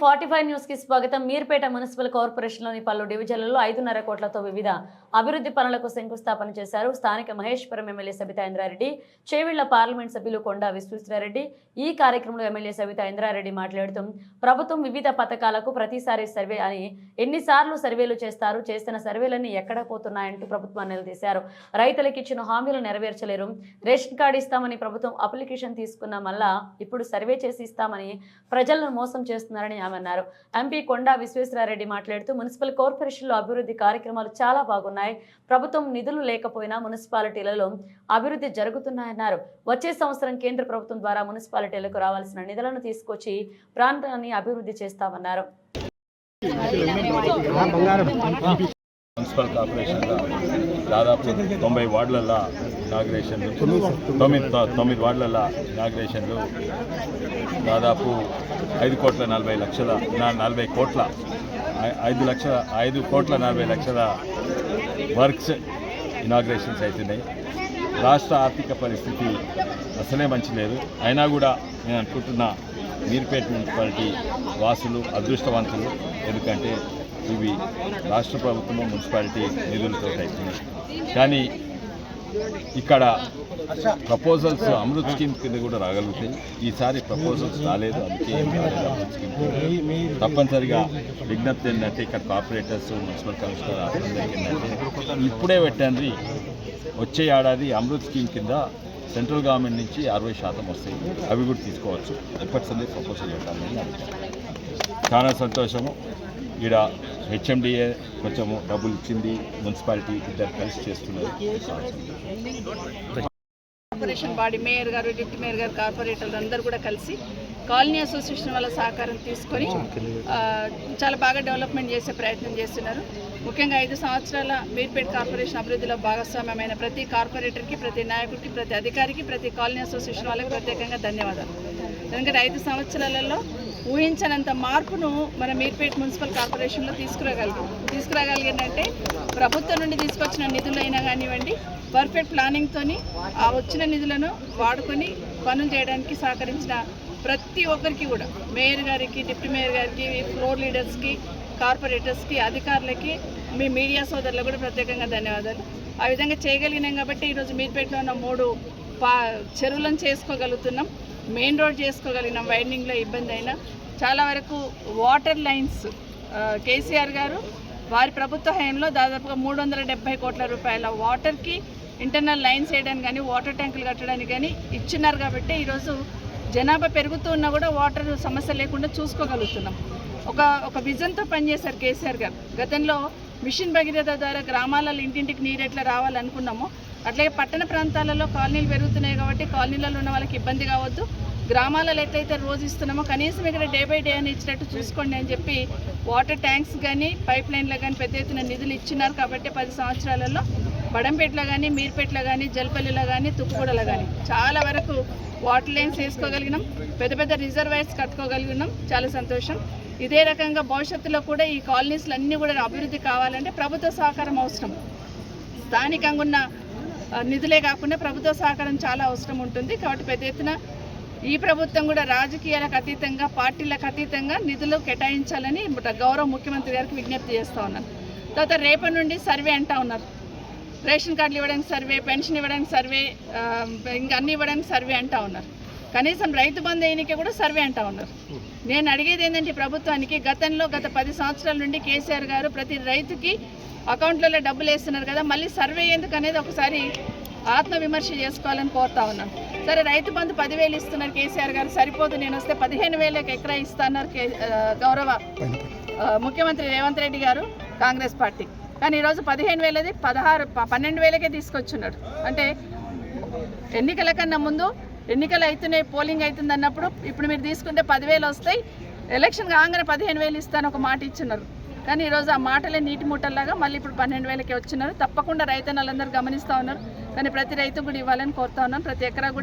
Forty five న్యూస్కి స్వాగతం. Meerpet municipal కార్పొరేషన్లోని పలు డివిజన్లలో ఐదున్నర కోట్లతో వివిధ అభివృద్ధి పనులకు శంకుస్థాపన చేశారు స్థానిక మహేశ్వరం ఎమ్మెల్యే సబితా ఇంద్రారెడ్డి చేవిళ్ళ పార్లమెంట్ సభ్యులు కొండా విశ్వేశ్వరరెడ్డి. ఈ కార్యక్రమంలో ఎమ్మెల్యే సబితా ఇంద్రారెడ్డి మాట్లాడుతూ ప్రభుత్వం వివిధ పథకాలకు ప్రతిసారి సర్వే అని ఎన్నిసార్లు సర్వేలు చేస్తారు చేస్తున్న సర్వేలన్నీ ఎక్కడ పోతున్నాయంటూ ప్రభుత్వాన్ని నిలదీశారు. రైతులకు ఇచ్చిన హామీలు నెరవేర్చలేరు. రేషన్ కార్డు ఇస్తామని ప్రభుత్వం అప్లికేషన్ తీసుకున్న మళ్ళా ఇప్పుడు సర్వే చేసి ఇస్తామని ప్రజలను మోసం చేస్తున్నారని ఆమె ఎంపీ కొండా విశ్వేశ్వరారెడ్డి మాట్లాడుతూ మున్సిపల్ కార్పొరేషన్లో అభివృద్ధి కార్యక్రమాలు చాలా బాగున్నాయి. ప్రభుత్వం నిధులు లేకపోయినా మున్సిపాలిటీలలో అభివృద్ధి జరుగుతున్నాయన్నారు. వచ్చే సంవత్సరం కేంద్ర ప్రభుత్వం ద్వారా మున్సిపాలిటీలకు రావాల్సిన నిధులను తీసుకొచ్చి ప్రాంతాన్ని అభివృద్ధి చేస్తామన్నారు. మున్సిపల్ కార్పొరేషన్లో దాదాపు తొంభై వార్డులలో ఇనాగ్రేషన్లు తొమ్మిది తొమ్మిది వార్డులలో ఇనాగ్రేషన్లు దాదాపు ఐదు కోట్ల నలభై లక్షల నా- నలభై కోట్ల ఐదు లక్షల ఐదు కోట్ల నలభై లక్షల వర్క్స్ ఇనాగ్రేషన్స్ అవుతున్నాయి రాష్ట్ర ఆర్థిక పరిస్థితి అసలే మంచి లేదు. అయినా కూడా నేను అనుకుంటున్నా మీర్పేట మున్సిపాలిటీ వాసులు అదృష్టవంతులు ఎందుకంటే ఇవి రాష్ట్ర ప్రభుత్వం మున్సిపాలిటీ నిధులతో అవుతున్నాయి కానీ ఇక్కడ ప్రపోజల్స్ అమృత్ స్కీమ్ కింద కూడా రాగలుగుతాయి. ఈసారి ప్రపోజల్స్ రాలేదు అందుకే అమృత్ స్కీమ్ తప్పనిసరిగా విజ్ఞప్తి ఏంటంటే ఇక్కడ కార్పొరేటర్స్ మున్సిపల్ కమిషనర్ ఏంటంటే ఇప్పుడే పెట్టండి. వచ్చే ఏడాది అమృత్ స్కీమ్ కింద సెంట్రల్ గవర్నమెంట్ నుంచి అరవై శాతం వస్తాయి. అవి కూడా తీసుకోవచ్చు. ఎప్పటిసందే ప్రపోజల్ పెట్టాలని అనుకుంటున్నాను. చాలా సంతోషము. ఈడ హెచ్ఎండిఏ కొంచెం డబ్బులు ఇచ్చింది మున్సిపాలిటీ ఇద్దరు కలిసి చేస్తున్నారు. కార్పొరేషన్ బాడీ మేయర్ గారు డిప్యూటీ మేయర్ గారు కార్పొరేటర్లు అందరూ కూడా కలిసి కాలనీ అసోసియేషన్ వాళ్ళ సహకారం తీసుకొని చాలా బాగా డెవలప్మెంట్ చేసే ప్రయత్నం చేస్తున్నారు. ముఖ్యంగా ఐదు సంవత్సరాల మీర్పేట్ కార్పొరేషన్ అభివృద్ధిలో భాగస్వామ్యమైన ప్రతి కార్పొరేటర్కి ప్రతి నాయకుడికి ప్రతి అధికారికి ప్రతి కాలనీ అసోసియేషన్ వాళ్ళకి ప్రత్యేకంగా ధన్యవాదాలు. ఎందుకంటే ఐదు సంవత్సరాలలో ఊహించనంత మార్పును మన మీర్పేట్ మున్సిపల్ కార్పొరేషన్లో తీసుకురాగలిగాం తీసుకురాగలిగిందంటే ప్రభుత్వం నుండి తీసుకొచ్చిన నిధులైనా కానివ్వండి పర్ఫెక్ట్ ప్లానింగ్తోని ఆ వచ్చిన నిధులను వాడుకొని పనులు చేయడానికి సహకరించిన ప్రతి ఒక్కరికి కూడా మేయర్ గారికి డిప్యూటీ మేయర్ గారికి ఫ్లోర్ లీడర్స్కి కార్పొరేటర్స్కి అధికారులకి మీ మీడియా సోదరులకు కూడా ప్రత్యేకంగా ధన్యవాదాలు. ఆ విధంగా చేయగలిగినాం కాబట్టి ఈరోజు మీర్పేటలో ఉన్న మూడు పా చెరువులను చేసుకోగలుగుతున్నాం. మెయిన్ రోడ్ చేసుకోగలిగినాం వైండింగ్లో ఇబ్బంది అయినా. చాలా వరకు వాటర్ లైన్స్ కేసీఆర్ గారు వారి ప్రభుత్వ హయంలో దాదాపుగా మూడు వందల డెబ్బై కోట్ల రూపాయల వాటర్కి ఇంటర్నల్ లైన్స్ వేయడానికి కానీ వాటర్ ట్యాంకులు కట్టడానికి కానీ ఇచ్చినారు కాబట్టి ఈరోజు జనాభా పెరుగుతూ ఉన్నా కూడా వాటర్ సమస్య లేకుండా చూసుకోగలుగుతున్నాం. ఒక ఒక విజన్తో పనిచేశారు కేసీఆర్ గారు. గతంలో మిషన్ భగీరథ ద్వారా గ్రామాలలో ఇంటింటికి నీరు ఎట్లా రావాలనుకున్నామో అట్లాగే పట్టణ ప్రాంతాలలో కాలనీలు పెరుగుతున్నాయి కాబట్టి కాలనీలలో ఉన్న వాళ్ళకి ఇబ్బంది కావద్దు. గ్రామాలలో ఎట్లయితే రోజు ఇస్తున్నామో కనీసం ఇక్కడ డే బై డే అని ఇచ్చినట్టు చూసుకోండి అని చెప్పి వాటర్ ట్యాంక్స్ కానీ పైప్ లైన్లో కానీ పెద్ద ఎత్తున నిధులు ఇచ్చినారు కాబట్టి పది సంవత్సరాలలో. బడంపేటలో కానీ మీర్పేటలో కానీ జల్పల్లిలో కానీ తుక్కుగూడలో కానీ చాలా వరకు వాటర్ లైన్స్ వేసుకోగలిగినాం. పెద్ద పెద్ద రిజర్వాయర్స్ కట్టుకోగలిగినాం. చాలా సంతోషం. ఇదే రకంగా భవిష్యత్తులో కూడా ఈ కాలనీస్లు అన్నీ కూడా అభివృద్ధి కావాలంటే ప్రభుత్వ సహకారం అవసరం. స్థానికంగా ఉన్న నిధులే కాకుండా ప్రభుత్వ సహకారం చాలా అవసరం ఉంటుంది. కాబట్టి పెద్ద ఎత్తున ఈ ప్రభుత్వం కూడా రాజకీయాలకు అతీతంగా పార్టీలకు అతీతంగా నిధులు కేటాయించాలని గౌరవ ముఖ్యమంత్రి గారికి విజ్ఞప్తి చేస్తూ ఉన్నారు తర్వాత రేపటి నుండి సర్వే అంటా ఉన్నారు. రేషన్ కార్డులు ఇవ్వడానికి సర్వే పెన్షన్ ఇవ్వడానికి సర్వే ఇంకా అన్ని ఇవ్వడానికి సర్వే అంటా ఉన్నారు. కనీసం రైతు బంధు ఎన్నిక కూడా సర్వే అంటా ఉన్నారు. నేను అడిగేది ఏంటంటే ప్రభుత్వానికి గతంలో గత పది సంవత్సరాల నుండి కేసీఆర్ గారు ప్రతి రైతుకి అకౌంట్లలో డబ్బులు వేస్తున్నారు కదా మళ్ళీ సర్వే ఎందుకు అనేది ఒకసారి ఆత్మవిమర్శ చేసుకోవాలని కోరుతా ఉన్నాను సరే రైతు బంధు పదివేలు ఇస్తున్నారు కేసీఆర్ గారు సరిపోదు నేను వస్తే పదిహేను వేలకు ఎకరా ఇస్తున్నారు కే గౌరవ ముఖ్యమంత్రి రేవంత్ రెడ్డి గారు కాంగ్రెస్ పార్టీ. కానీ ఈరోజు పదిహేను వేలది పదహారు పన్నెండు వేలకే తీసుకొచ్చున్నాడు అంటే ఎన్నికల కన్నా ముందు ఎన్నికలు అవుతున్నాయి పోలింగ్ అవుతుంది అన్నప్పుడు ఇప్పుడు మీరు తీసుకుంటే పదివేలు వస్తాయి ఎలక్షన్ కాగానే పదిహేను వేలు ఇస్తాను ఒక మాట ఇచ్చినారు. కానీ ఈరోజు ఆ మాటలే నీటి ముట్టల్లాగా మళ్ళీ ఇప్పుడు పన్నెండు వేలకే వచ్చినారు. తప్పకుండా రైతన్నలందరూ గమనిస్తూ ఉన్నారు. కానీ ప్రతి రైతు కూడా ఇవ్వాలని కోరుతా ఉన్నాను ప్రతి ఎకరా కూడా